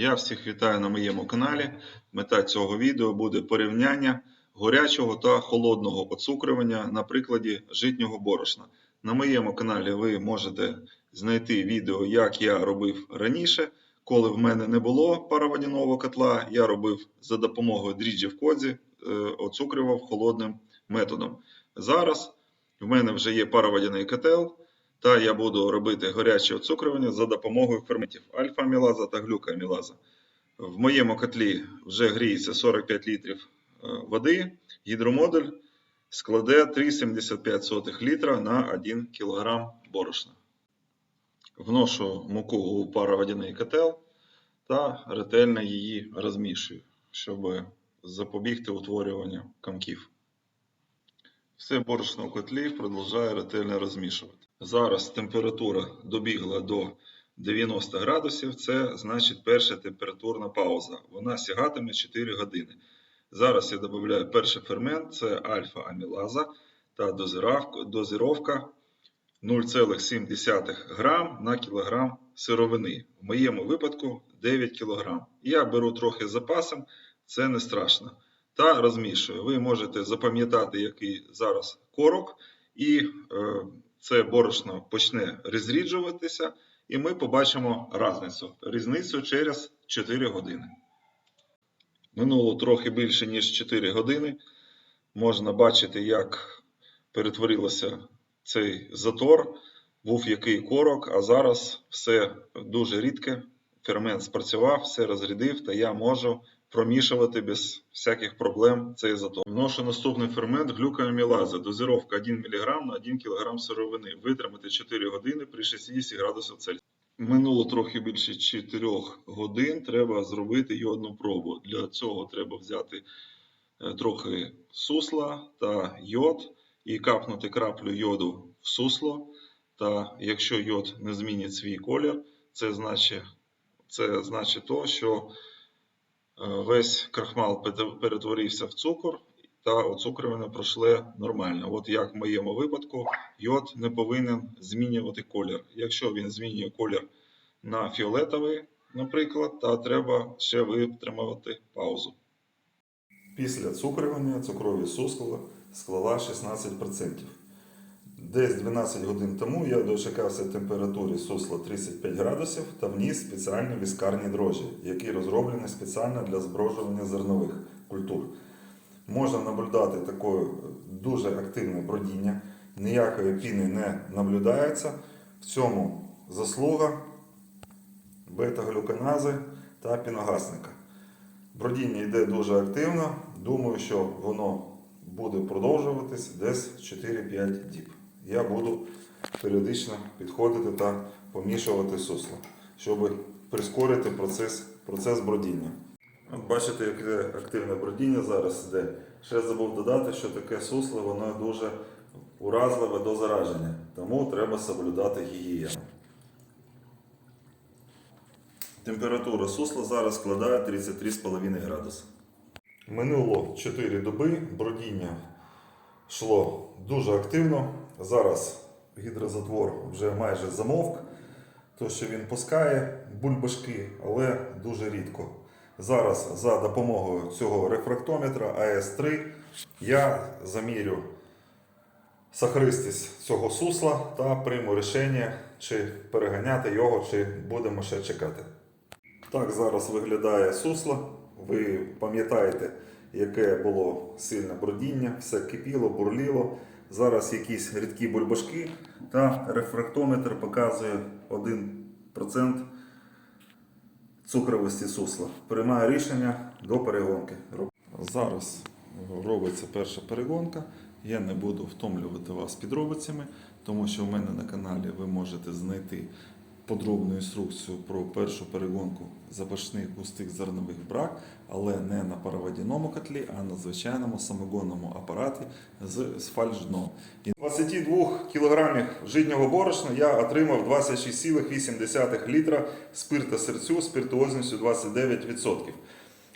Я всіх вітаю на моєму каналі. Мета цього відео буде порівняння горячого та холодного оцукрювання на прикладі житнього борошна. На моєму каналі ви можете знайти відео, як я робив раніше. Коли в мене не було пароводяного котла, я робив за допомогою дріжджів в кодзі, е, оцукрював холодним методом. Зараз в мене вже є пароводяний котел, та я буду робити гаряче оцукрювання за допомогою ферментів альфа-амілаза та глюкоамілаза. В моєму котлі вже гріється 45 літрів е, води. Гідромодуль складе 3,75 літра на 1 кг борошна. Вношу муку у пароводяний котел та ретельно її розмішую, щоб запобігти утворюванню комків. Все борошно в котлі продовжую ретельно розмішувати. Зараз температура добігла до 90 градусів, це значить перша температурна пауза. Вона сягатиме 4 години. Зараз я додаю перший фермент, це альфа-амілаза та дозировка, дозировка 0,7 грам на кілограм сировини. В моєму випадку 9 кг. Я беру трохи з запасом, це не страшно. Та розмішую. Ви можете запам'ятати, який зараз корок, і е, це борошно почне розріджуватися, і ми побачимо різницю. Різницю через 4 години. Минуло трохи більше, ніж 4 години. Можна бачити, як перетворилося цей затор, був який корок, а зараз все дуже рідке. Фермент спрацював, все розрядив, та я можу промішувати без всяких проблем цей затор. Вношу наступний фермент глюкоамілаза. Дозировка 1 мг на 1 кг сировини. Витримати 4 години при 60 градусах Цельсія. Минуло трохи більше 4 годин. Треба зробити йодну пробу. Для цього треба взяти е, трохи сусла та йод і капнути краплю йоду в сусло. Та якщо йод не змінить свій колір, це значить, це значить то, що весь крахмал перетворився в цукор, та оцукрювання пройшло нормально. От як в моєму випадку, йод не повинен змінювати колір. Якщо він змінює колір на фіолетовий, наприклад, то треба ще витримувати паузу. Після цукрювання цукрові сусла склала 16%. Десь 12 годин тому я дочекався температури сусла 35 градусів та вніс спеціальні віскарні дрожжі, які розроблені спеціально для зброжування зернових культур. Можна наблюдати таке дуже активне бродіння, ніякої піни не наблюдається. В цьому заслуга бета-глюканази та піногасника. Бродіння йде дуже активно. Думаю, що воно буде продовжуватись десь 4-5 діб. Я буду періодично підходити та помішувати сусло, щоб прискорити процес, процес бродіння. Бачите, яке активне бродіння зараз йде. Ще забув додати, що таке сусло воно дуже уразливе до зараження, тому треба соблюдати гігієну. Температура сусла зараз складає 33,5 градуси. Минуло 4 доби, бродіння йшло дуже активно. Зараз гідрозатвор вже майже замовк, то що він пускає бульбашки, але дуже рідко. Зараз за допомогою цього рефрактометра АС3 я замірю сахаристість цього сусла та прийму рішення, чи переганяти його, чи будемо ще чекати. Так зараз виглядає сусло. Ви пам'ятаєте, яке було сильне бродіння, все кипіло, бурліло. Зараз якісь рідкі бульбашки та рефрактометр показує 1% цукровості сусла. Приймаю рішення до перегонки. Зараз робиться перша перегонка. Я не буду втомлювати вас підробицями, тому що в мене на каналі ви можете знайти подробну інструкцію про першу перегонку запашних густих зернових брак, але не на пароводяному котлі, а на звичайному самогонному апараті з, з фальшдном. І 22 кг житнього борошна я отримав 26,8 літра спирта серцю спиртуозністю 29%.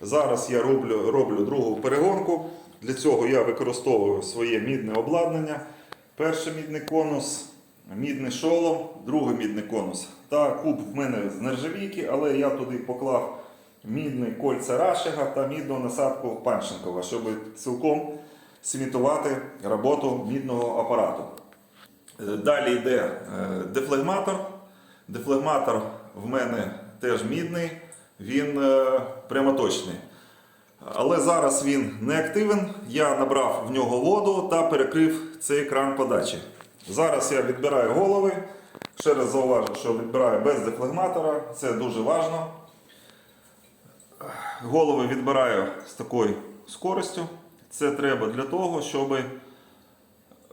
Зараз я роблю, роблю другу перегонку. Для цього я використовую своє мідне обладнання. Перший мідний конус, мідний шолом, другий мідний конус та куб в мене з нержавійки, але я туди поклав мідний кольця Рашига та мідну насадку Паншенкова, щоб цілком симітувати роботу мідного апарату. Е, Далі йде е, дефлегматор. Дефлегматор в мене теж мідний, він е, прямоточний. Але зараз він не активен. Я набрав в нього воду та перекрив цей кран подачі. Зараз я відбираю голови. Ще раз зауважу, що відбираю без дефлегматора. Це дуже важливо. Голови відбираю з такою скоростю. Це треба для того, щоб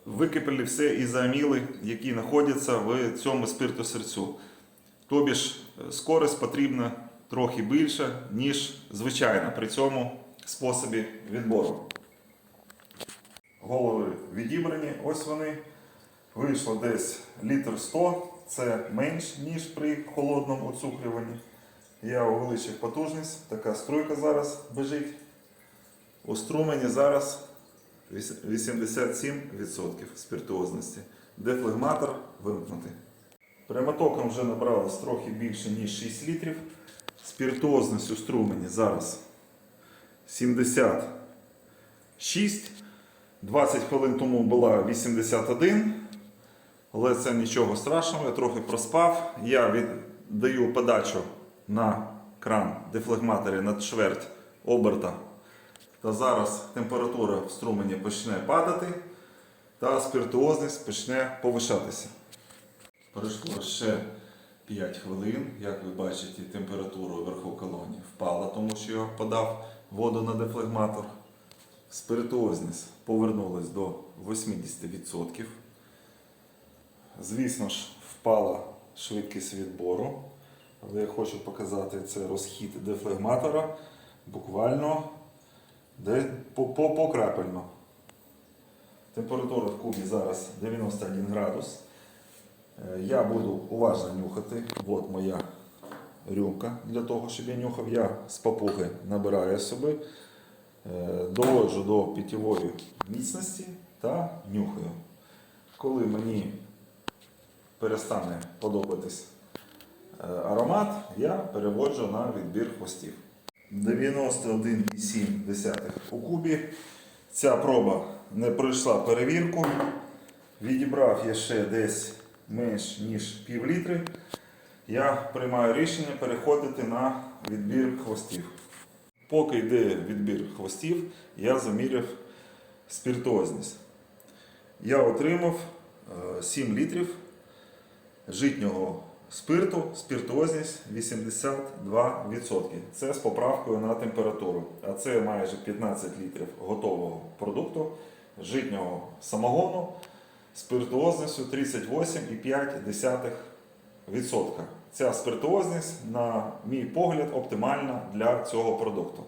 википели все ізоаміли, які знаходяться в цьому спирту серцю. Тобі ж е, скорость потрібна трохи більше, ніж звичайно при цьому способі відбору. Голови відібрані, ось вони. Вийшло десь літр 100, це менш, ніж при холодному оцукрюванні. Я увеличив потужність, така струйка зараз бежить. У струмені зараз 87% спіртуозності. Дефлегматор вимкнутий. Прямотоком вже набралось трохи більше, ніж 6 літрів. Спіртуозність у струмені зараз 76. 20 хвилин тому була 81. Але це нічого страшного, я трохи проспав. Я віддаю подачу на кран дефлегматорі на чверть оберта. Та зараз температура в струмені почне падати, та спіртуозність почне повишатися. Пройшло ще 5 хвилин. Як ви бачите, температура вверху колонії впала, тому що я подав воду на дефлегматор. Спиритуозність повернулась до 80%. Звісно ж, впала швидкість відбору. Але я хочу показати це розхід дефлегматора буквально покрапельно. Температура в кубі зараз 91 градус. Е, Я буду уважно нюхати. От моя рюмка для того, щоб я нюхав. Я з папуги набираю собі, е, доводжу до питьової міцності та нюхаю. Коли мені перестане подобатись е, аромат, я переводжу на відбір хвостів. 91,7 у кубі. Ця проба не пройшла перевірку. Відібрав я ще десь менш ніж пів літри. Я приймаю рішення переходити на відбір хвостів. Поки йде відбір хвостів, я заміряв спіртозність. Я отримав е, 7 літрів житнього спирту, спіртозність 82%. Це з поправкою на температуру. А це майже 15 літрів готового продукту, житнього самогону, спиртуозністю 38,5%. Ця спиртуозність, на мій погляд, оптимальна для цього продукту.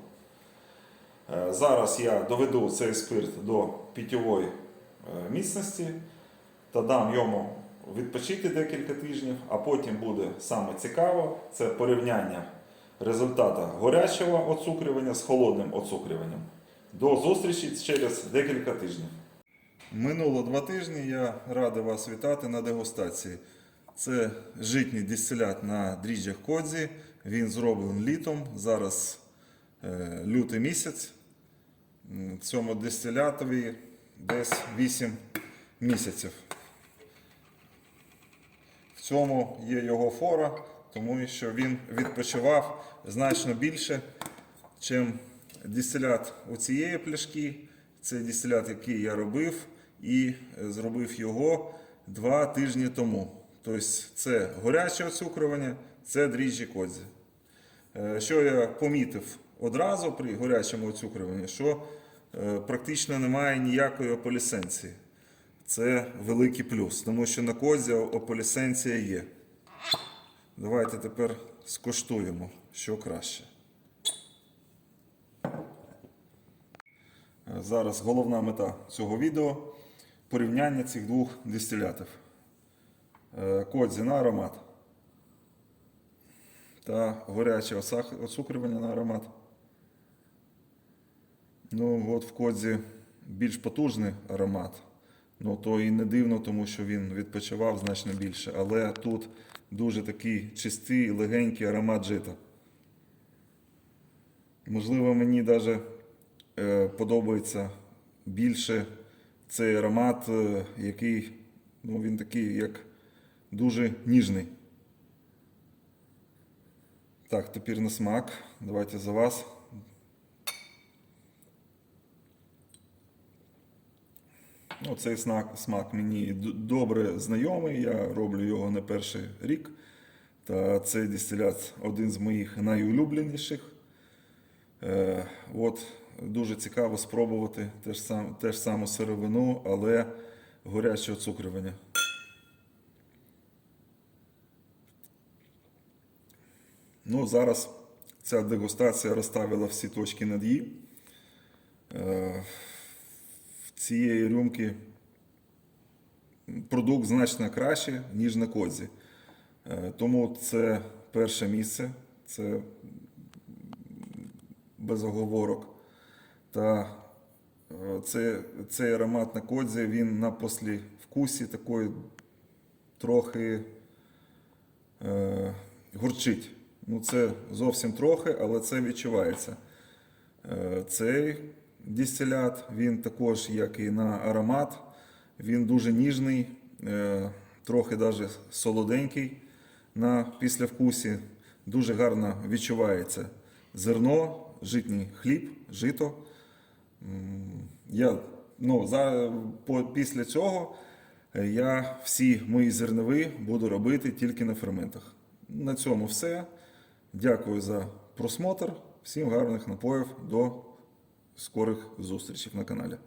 Е, Зараз я доведу цей спирт до питьової е, міцності та дам йому відпочити декілька тижнів, а потім буде саме цікаво це порівняння результата горячого оцукрювання з холодним оцукрюванням. До зустрічі через декілька тижнів. Минуло два тижні. Я радий вас вітати на дегустації. Це житній дистилят на дріжджах кодзі. Він зроблений літом. Зараз е, лютий місяць. Цьому дистилятові десь 8 місяців. Цьому є його фора, тому що він відпочивав значно більше, ніж дистилят у цієї пляшки. Це дистилят, який я робив, і зробив його два тижні тому. Тобто це горяче оцукрювання, це дріжджі кодзі. Е, Що я помітив одразу при горячому оцукрюванні, що е, практично немає ніякої ополісенції. Це великий плюс, тому що на козі ополісенція є. Давайте тепер скоштуємо, що краще. Зараз головна мета цього відео порівняння цих двох дистилятів. Е, Кодзі на аромат та горяче оцукрювання на аромат. Ну, от в кодзі більш потужний аромат. Ну, то і не дивно, тому що він відпочивав значно більше. Але тут дуже такий чистий, легенький аромат жита. Можливо, мені навіть е, подобається більше цей аромат, е, який, ну, він такий, як дуже ніжний. Так, тепер на смак. Давайте за вас. Ну, цей смак, смак мені добре знайомий, я роблю його не перший рік. Та цей дистилят один з моїх найулюбленіших. Е, от, дуже цікаво спробувати теж, сам, теж саму сировину, але горяче оцукрювання. Ну, зараз ця дегустація розставила всі точки над «і». Е, цієї рюмки продукт значно краще, ніж на козі. Е, Тому це перше місце, це без оговорок. Та е, це, цей аромат на кодзі, він на послівкусі такої трохи е, гурчить. Ну, це зовсім трохи, але це відчувається. Е, Цей дистилят, він також, як і на аромат, він дуже ніжний, е, трохи навіть солоденький на післявкусі. Дуже гарно відчувається зерно, житній хліб, жито. Я, ну, за, по, після цього е, я всі мої зернові буду робити тільки на ферментах. На цьому все. Дякую за просмотр. Всім гарних напоїв. До скорих зустрічей на каналі.